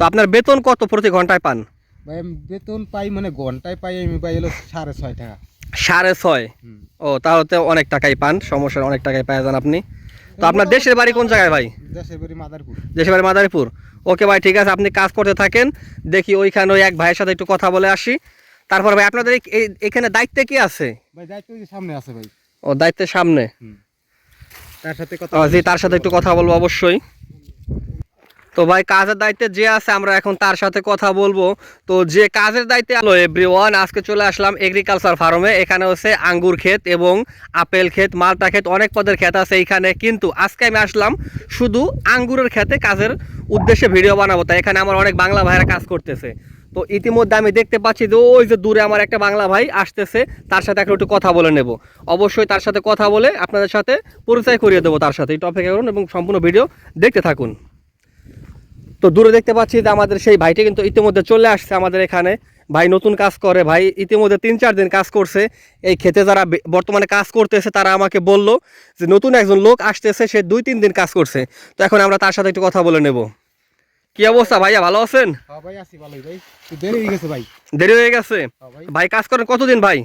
তো আপনার বেতন কত প্রতি ঘন্টায় পান? ভাই আমি বেতন পাই মানে ঘন্টায় পাই আমি পাই হলো সাড়ে ছয় টাকা। সাড়ে ছয়? ও তাহলে তো অনেক টাকাই পান সমস্যার অনেক টাকাই পাওয়া যান আপনি। তো আপনার দেশের বাড়ি কোন জায়গায় ভাই? দেশের বাড়ি মাদারপুর। দেশের বাড়ি মাদারীপুর। ওকে ভাই ঠিক আছে আপনি কাজ করতে থাকেন দেখি ওইখানে ওই এক ভাইয়ের সাথে একটু কথা বলে আসি। তারপর ভাই আপনাদের এখানে দায়িত্বে কি আছে? ভাই দায়িত্ব সামনে আছে ভাই। ও দায়িত্বের সামনে? তার সাথে কথা জি তার সাথে একটু কথা বলব অবশ্যই। তো ভাই, কাজের দায়িত্বে যে আছে, আমরা এখন তার সাথে কথা বলব। তো যে কাজের দায়িত্বে আলো এভরিওয়ান আজকে চলে আসলাম এগ্রিকালচার ফার্মে এখানে হচ্ছে আঙ্গুর ক্ষেত এবং আপেল ক্ষেত, মালটা ক্ষেত, অনেক পদের ক্ষেত আছে এইখানে। কিন্তু আজকে আমি আসলাম শুধু আঙ্গুরের ক্ষেতে কাজের উদ্দেশ্যে ভিডিও বানাবো। তাই এখানে আমার অনেক বাংলা ভাইরা কাজ করতেছে। তো ইতিমধ্যে আমি দেখতে পাচ্ছি যে ওই যে দূরে আমার একটা বাংলা ভাই আসতেছে, তার সাথে একটু কথা বলে নেব। অবশ্যই তার সাথে কথা বলে আপনাদের সাথে পরিচয় করিয়ে দেবো তার সাথে। একটু অপেক্ষা করুন এবং সম্পূর্ণ ভিডিও দেখতে থাকুন। তো দূরে দেখতে পাচ্ছি যে আমাদের সেই ভাইটি কিন্তু ইতিমধ্যে চলে আসছে আমাদের এখানে। ভাই নতুন কাজ করে ভাই ইতিমধ্যে তিন চার দিন কাজ করছে। এই ক্ষেতে যারা বর্তমানে কাজ করতেছে তারা আমাকে বলল যে নতুন একজন লোক আসতেছে সে দুই তিন দিন কাজ করছে। তো এখন আমরা তার সাথে একটু কথা বলে নেব। কি অবস্থা ভাইয়া ভালো আছেন? হ্যাঁ দেরি হয়ে গেছে ভাই। হয়ে ভাই। কাজ করেন কতদিন ভাই?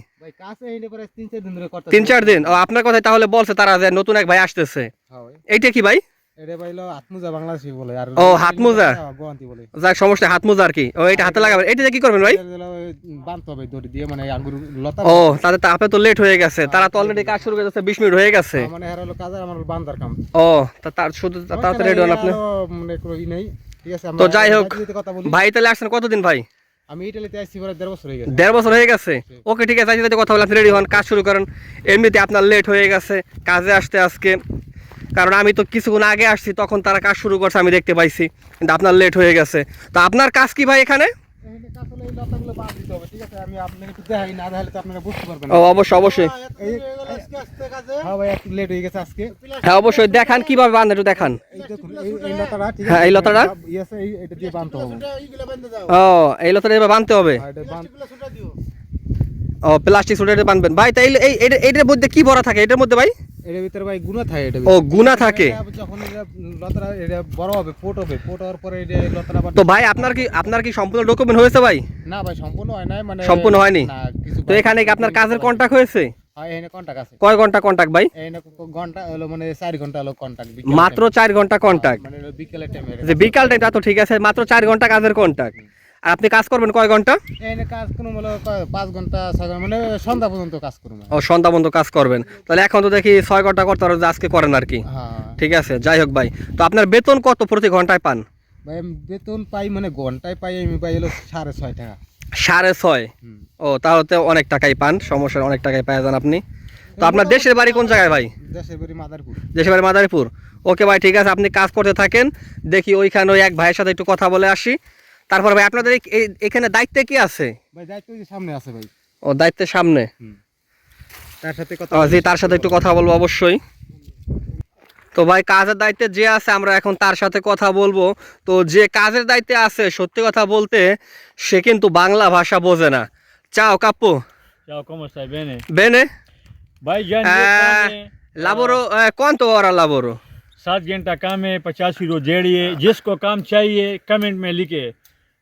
তিন চার দিন আপনার কথাই তাহলে বলছে তারা যে নতুন এক ভাই আসতেছে। হ্যাঁ এইটা কি ভাই? এটা ভাই হলো হাতমোজা বাংলাদেশি বলে আর ও, হাতমোজা? হ্যাঁ, গোয়ান্তি বলে। যাক সমস্যা হাত আর কি। ও এটা হাতে লাগাবেন এটা কি করবেন ভাই? এটা হলো ওই বানতে হবে দড়ি দিয়ে মানে আঙ্গুর লতা ও তাদের তো আপনি তো লেট হয়ে গেছে। তারা তো অলরেডি কাজ শুরু করে দিয়েছে বিশ মিনিট হয়ে গেছে। মানে হার হলো কাজ আর আমার বান্দার কাম। ও তা তার শুধু তাড়াতাড়ি রেডি হন আপনি? মানে কোনো ই নেই ঠিক আছে তো যাই হোক ভাই তাহলে আসছেন কতদিন ভাই? আমি ইটালিতে আসছি দেড় বছর হয়ে গেছে। দেড় বছর হয়ে গেছে? ওকে ঠিক আছে আজকে কথা বলে আপনি রেডি হন কাজ শুরু করেন। এমনিতে আপনার লেট হয়ে গেছে কাজে আসতে আজকে। কারণ আমি তো কিছুক্ষণ আগে আসছি তখন তারা কাজ শুরু করছে আমি দেখতে পাইছি। কিন্তু আপনার লেট হয়ে গেছে। তো আপনার কাজ কি ভাই এখানে? হ্যাঁ হয়ে হ্যাঁ অবশ্যই। দেখান কীভাবে একটু দেখান। হ্যাঁ, এই লতাটা? ও এই লতাটা এবার বাঁধতে হবে? বান ও প্লাস্টিক সুটারে বাঁধবেন। ভাই তাই এই- এটার মধ্যে কি ভরা থাকে? এটার মধ্যে ভাই? এর ভিতরে ভাই গুণা থাকে এটা ও গুনা থাকে? যখন এটা বড় হবে পোট হবে পোট হওয়ার পরে এটা তো ভাই আপনার কি আপনার কি সম্পূর্ণ ডকুমেন্ট হয়েছে ভাই? না ভাই সম্পূর্ণ হয় নাই মানে সম্পূর্ণ হয়নি? তো এখানে কি আপনার কাজের কন্টাক্ট হয়েছে? হ্যাঁ কয় ঘণ্টা কন্টাক্ট ভাই? ঘণ্টা হলো মানে চার ঘণ্টা হলো কন্টাক্ট মাত্র চার ঘণ্টা কন্টাক্ট মানে হলো বিকেলের টাইমে যে বিকাল টাইমটা তো ঠিক আছে মাত্র চার ঘণ্টা কাজের কন্টাক্ট আর আপনি কাজ করবেন কয় ঘণ্টা? কাজ কোনো হলো পাঁচ ঘণ্টা ছয় ঘণ্টা মানে সন্ধ্যা পর্যন্ত কাজ করব ও সন্ধ্যা বন্ধ কাজ করবেন। তাহলে এখন তো দেখি ছয় ঘণ্টা করতে পারো আজকে করেন আর কি। হ্যাঁ। ঠিক আছে যাই হোক ভাই। তো আপনার বেতন কত প্রতি ঘন্টায় পান? ভাই বেতন পাই মানে ঘন্টায় পাই আমি পাই হলো সাড়ে ছয় টাকা। সাড়ে ছয়? ও তাহলে তো অনেক টাকাই পান সমস্যা নেই, অনেক টাকাই পাওয়া যান আপনি। তো আপনার দেশের বাড়ি কোন জায়গায় ভাই? দেশের বাড়ি মাদারপুর। দেশের বাড়ি মাদারীপুর। ওকে ভাই ঠিক আছে আপনি কাজ করতে থাকেন দেখি ওইখানে ওই এক ভাইয়ের সাথে একটু কথা বলে আসি। তারপর ভাই আপনাদের এই- এই- এখানে দায়িত্বে কি আছে ভাই দায়িত্ব ওই যে সামনে আছে ভাই ও দায়িত্বের সামনে তার সাথে কথা ও, জি তার সাথে একটু কথা বলবো অবশ্যই তো ভাই কাজের দায়িত্বে যে আছে আমরা এখন তার সাথে কথা বলবো তো যে কাজের দায়িত্বে আছে সত্যি কথা বলতে সে কিন্তু বাংলা ভাষা বোঝে না চাও কাপ্পু Ciao, come stai? Bene? বেনে Vai Gianni, Eh, fame, lavoro eh, quanto ora lavoro सात घंटा काम है पचास किलो जेड़िए जिसको काम चाहिए कमेंट में लिखे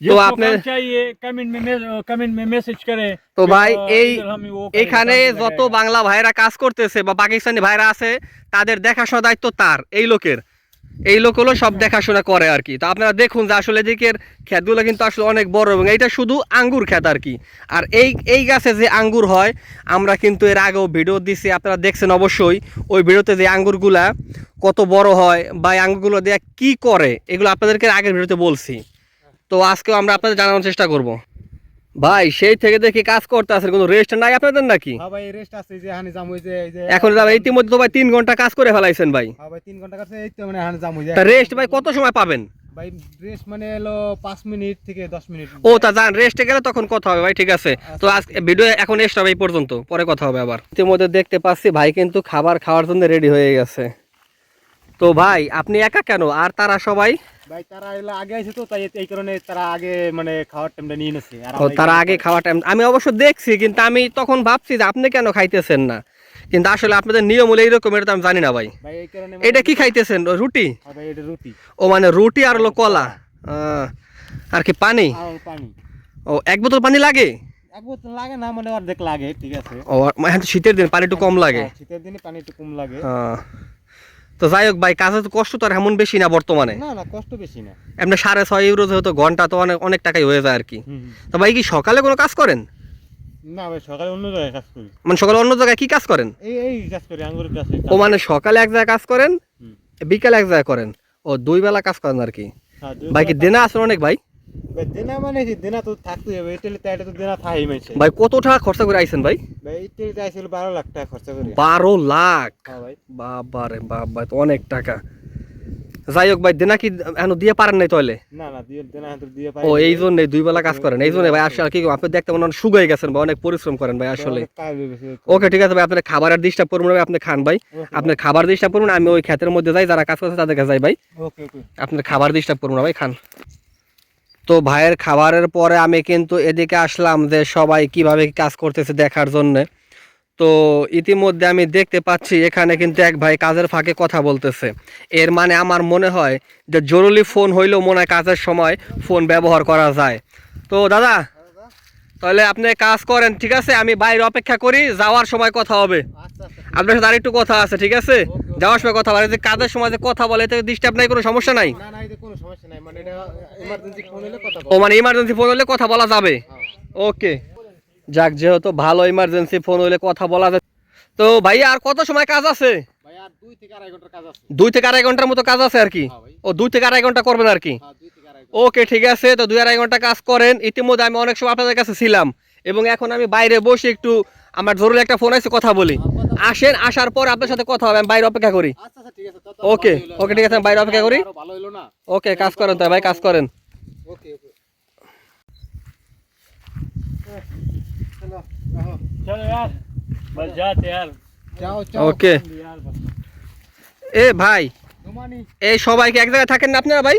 তো আপনার চাইয়ে কমেন্ট মে কমেন্ট মে মেসেজ করে তো ভাই এই এখানে যত বাংলা ভাইরা কাজ করতেছে বা পাকিস্তানি ভাইরা আছে তাদের দেখাশোনা দায়িত্ব তার এই লোকের। এই লোক হলো সব দেখাশোনা করে আর কি। তো আপনারা দেখুন যে আসলে এদিকের ক্ষেতগুলো কিন্তু আসলে অনেক বড় এবং এইটা শুধু আঙ্গুর ক্ষেত আর কি। আর এই এই গাছে যে আঙ্গুর হয় আমরা কিন্তু এর আগেও ভিডিও দিছি আপনারা দেখছেন অবশ্যই ওই ভিডিওতে যে আঙ্গুরগুলা কত বড় হয় বা এই আঙ্গুরগুলো দেয়া কি করে এগুলো আপনাদেরকে আগের ভিডিওতে বলছি। তো আজকেও আমরা আপনাদের জানানোর চেষ্টা করব। ভাই সেই থেকে দেখি কাজ করতে আছেন কোনো রেস্ট নাই আপনাদের নাকি? হ্যাঁ ভাই রেস্ট আছে যে হানি জাম হইছে এই যে এখন ইতিমধ্যে তো ভাই তিন ঘণ্টা কাজ করে ফেলাইছেন ভাই। হ্যাঁ ভাই তিন ঘণ্টা কাছে এই তো মানে হানি জাম হইছে তা রেস্ট ভাই কত সময় পাবেন? ভাই রেস্ট মানে এলো পাঁচ মিনিট থেকে দশ মিনিট। ও তা যান রেস্টে গেলে তখন কথা হবে ভাই ঠিক আছে। তো আজকে ভিডিও এখন এসে হবে এই পর্যন্ত পরে কথা হবে আবার। ইতিমধ্যে দেখতে পাচ্ছি ভাই কিন্তু খাবার খাওয়ার জন্য রেডি হয়ে গেছে। তো ভাই আপনি একা কেন? আর তারা সবাই? ভাই তারা এলো আগে আছে তো তাই এই কারণে তারা আগে মানে খাওয়ার টাইমটা নিয়ে নিছে। আর ও তারা আগে খাওয়া টাইম আমি অবশ্য দেখছি কিন্তু আমি তখন ভাবছি যে আপনি কেন খাইতেছেন না? কিন্তু আসলে আপনাদের নিয়ম হলো এইরকম এটা আমি জানি না ভাই। কারণে এটা কি খাইতেছেন? রুটি? হ্যাঁ রুটি। ও মানে রুটি আর হলো কলা। আহ, আর কি পানি? ও এক বোতল পানি লাগে? এক বোতল লাগে না মানে অর্ধেক লাগে ঠিক আছে। ও এখন শীতের দিন পানি একটু কম লাগে। হ্যাঁ, শীতের দিনে পানি একটু কম লাগে। তো যাই হোক ভাই কাজে তো কষ্ট তো আর এমন বেশি না বর্তমানে। না না কষ্ট বেশি না। এমনি সাড়ে ছয় ইউরো যেহেতু ঘণ্টা তো অনেক অনেক টাকাই হয়ে যায় আর কি। তো ভাই কি সকালে কোনো কাজ করেন? না ভাই সকালে অন্য জায়গায় কাজ করি। মানে সকালে অন্য জায়গায় কি কাজ করেন? এই এই কাজ করি আঙ্গুরের কাছে। ও মানে সকালে এক জায়গায় কাজ করেন বিকালে এক জায়গায় করেন। ও দুই বেলা কাজ করেন আর কি। হ্যাঁ, ভাই কি দেনা আছে অনেক ভাই? দেনা মানে কি? দেনা তো থাকতেই হবে। ইটালি তো এটা তো দেনা থাই মাইছে ভাই কত টাকা খরচা করে আইছেন ভাই? ভাই ইটালিতে আইছিল বারো লাখ টাকা খরচা করি। বারো লাখ? হ্যাঁ ভাই। বাবা রে বাবা তো অনেক টাকা। যাই হোক ভাই দেনা কি এখন দিয়ে পারেন নাই তাহলে? না না দিয়ে দেনা হাতে দিয়ে পাই ও এই জন্য দুই বেলা কাজ করেন এই জন্য ভাই আসলে কি আপনি দেখতে মনে হয় গেছেন ভাই অনেক পরিশ্রম করেন ভাই আসলে। ওকে ঠিক আছে ভাই আপনার খাবারের ডিস্টার্ব করবেন ভাই, আপনি খান ভাই। আপনার খাবার ডিস্টার্ব করুন আমি ওই ক্ষেতের মধ্যে যাই যারা কাজ করছে তাদেরকে যাই ভাই। ওকে ওকে। আপনার খাবার ডিস্টার্ব করব না ভাই খান। তো ভাইয়ের খাবারের পরে আমি কিন্তু এদিকে আসলাম যে সবাই কীভাবে কাজ করতেছে দেখার জন্য। তো ইতিমধ্যে আমি দেখতে পাচ্ছি এখানে কিন্তু এক ভাই কাজের ফাঁকে কথা বলতেছে। এর মানে আমার মনে হয় যে জরুরি ফোন হইলেও মনে হয় কাজের সময় ফোন ব্যবহার করা যায়। তো দাদা তাহলে আপনি কাজ করেন ঠিক আছে? আমি বাইরে অপেক্ষা করি যাওয়ার সময় কথা হবে। আচ্ছা আচ্ছা। আপনার সাথে আরেকটু কথা আছে ঠিক আছে? যাওয়ার সময় কথা বলে যে কাজের সময় যে কথা বলে এতে ডিস্টার্ব নাই কোনো সমস্যা নাই? মানে এটা ইমার্জেন্সি ফোন হলে কথা ও মানে ইমার্জেন্সি ফোন হলে কথা বলা যাবে? ওকে যাক যেহেতু ভালো ইমার্জেন্সি ফোন হলে কথা বলা যায়। তো ভাই আর কত সময় কাজ আছে? দুই থেকে আড়াই ঘণ্টার মতো কাজ আছে আর কি? হ্যাঁ ও দুই থেকে আড়াই ঘণ্টা করবেন আর কি? হ্যাঁ ওকে ঠিক আছে। তো দুই আড়াই ঘণ্টা কাজ করেন। ইতিমধ্যে আমি অনেক সময় আপনাদের কাছে ছিলাম। এবং এখন আমি বাইরে বসে একটু আমার জরুরি একটা ফোন আছে কথা বলি। আসেন আসার পর আপনার সাথে কথা হবে আমি বাইরে অপেক্ষা করি। ওকে ওকে ঠিক আছে আমি বাইরে অপেক্ষা করি। ওকে কাজ করেন তাই ভাই কাজ করেন। ওকে ওকে এ ভাই এই সবাইকে এক জায়গায় থাকেন না আপনারা ভাই?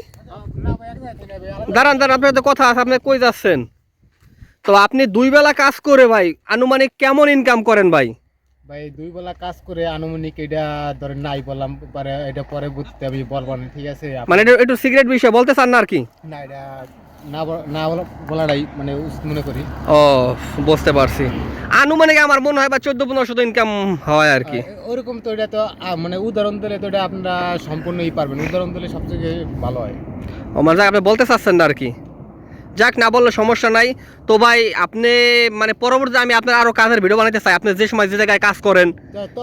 দাঁড়ান দাঁড়ান আপনার তো কথা আছে আপনি কই যাচ্ছেন? তো আপনি দুই বেলা কাজ করে ভাই আনুমানিক কেমন ইনকাম করেন ভাই? ভাই দুই বেলা কাজ করে আনুমানিক এটা ধরেন নাই বললাম পরে এটা পরে বুঝতে আমি বলব না ঠিক আছে? মানে এটা একটু সিগারেট বিষয় বলতে চান না আর কি? না এটা না বলা- না বলা- বলাটাই মানে মনে করি। ও বুঝতে পারছি। আনুমানিক আমার মনে হয় বা চোদ্দ পনেরোশো ইনকাম হয় আর কি। ওরকম তো এটা তো মানে উদাহরণ দিলে তো এটা আপনারা সম্পূর্ণই পারবেন উদাহরণ দিলে সবথেকে ভালো হয়। ও মানে আপনি বলতে চাচ্ছেন না আর কি। যাক না বললে সমস্যা নাই। তো ভাই আপনি মানে পরবর্তী আমি আপনার আরও কাজের ভিডিও বানাইতে চাই। আপনি যে সময় যে জায়গায় কাজ করেন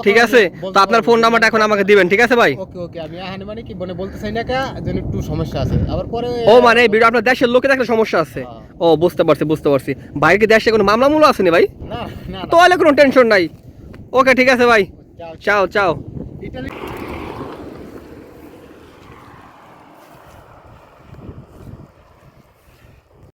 ঠিক আছে? তো আপনার ফোন নাম্বারটা এখন আমাকে দিবেন ঠিক আছে ভাই? ওকে ওকে আমি এখানে মানে কি মানে বলতে চাই না কা যেন একটু সমস্যা আছে। আবার পরে ও মানে ভিডিও আপনার দেশের লোকে দেখলে সমস্যা আছে। হ্যাঁ। ও বুঝতে পারছি বুঝতে পারছি। ভাই কি দেশে কোনো মামলা মূল্য আছে নি ভাই? না না তাহলে কোনো টেনশন নাই। ওকে ঠিক আছে ভাই। চাও চাও।